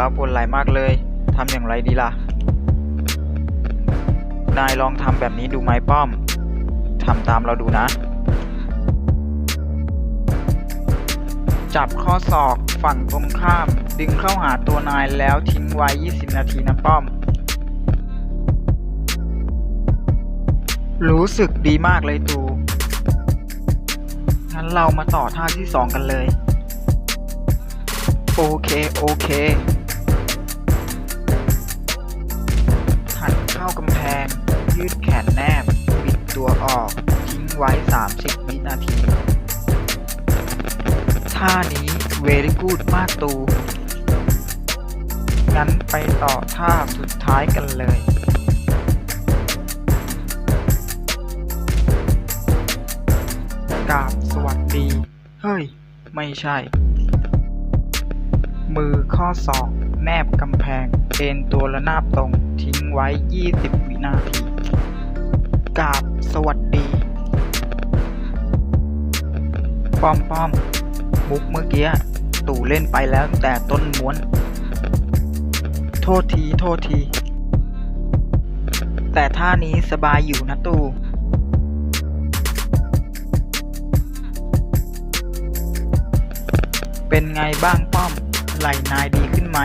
แล้วปวดไหลมากเลยทำอย่างไรดีล่ะ นายลองทำแบบนี้ดูไหมป้อมทำตามเราดูนะ จับข้อศอกฝั่งตรงข้าม ดึงเข้าหาตัวนายแล้วทิ้งไว้ 20 นาทีนะป้อม รู้สึกดีมากเลยตูงั้นเรามาต่อท่าที่สองกันเลย โอเค โอเค เข้ากำแพง ยืดแขนแนบ บิดตัวออก ทิ้งไว้ 30 วินาที ท่านี้เวรี่กูดมากตู งั้นไปต่อท่าสุดท้ายกันเลยกราบสวัสดี เฮ้ย ไม่ใช่ มือข้อศอกแนบกำแพง เอ็นตัวระนาบตรงทิ้งไว้ 20 วินาทีกราบสวัสดีป้อมป้อมมุกเมื่อกี้ตู่เล่นไปแล้วแต่ต้นม้วน โทษที โทษที แต่ท่านี้สบายอยู่นะตู่เป็นไงบ้างป้อม ไหลนายดีขึ้นไหม